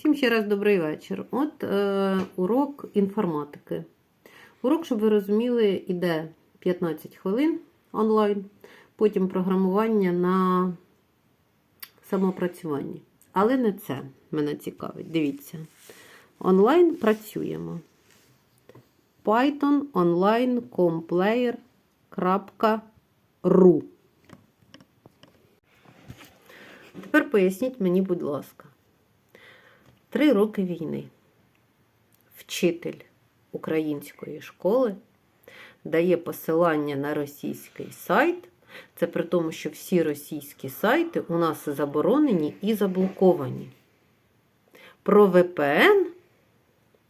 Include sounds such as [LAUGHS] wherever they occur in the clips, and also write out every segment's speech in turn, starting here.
Всім ще раз добрий вечір. От е, урок інформатики. Урок, щоб ви розуміли, іде 15 хвилин онлайн, потім програмування на самопрацюванні. Але не це мене цікавить. Дивіться. Онлайн працюємо. Python complayer.ru Тепер поясніть мені, будь ласка. Три роки війни. Вчитель української школи дає посилання на російський сайт. Це при тому, що всі російські сайти у нас заборонені і заблоковані. Про VPN,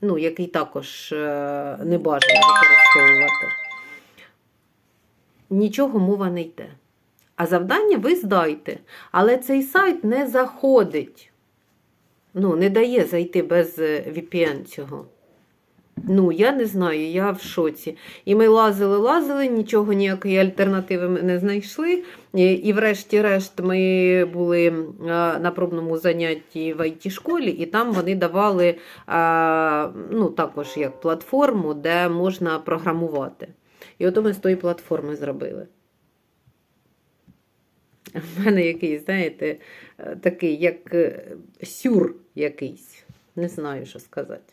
ну, який також е, не бажано використовувати, нічого мова не йде. А завдання ви здайте. Але цей сайт не заходить. Ну, не дає зайти без е, VPN цього. Ну, я не знаю, я в шоці. І ми лазили, лазили, нічого ніякої альтернативи ми не знайшли. І, врешті-решт ми були на пробному занятті в it школі і там вони давали ну, також як платформу, де можна програмувати. І от ми з тої платформи зробили. [LAUGHS] У мене якийсь, знаєте, е, такий, як е, сюр якийсь. Не знаю, що сказати.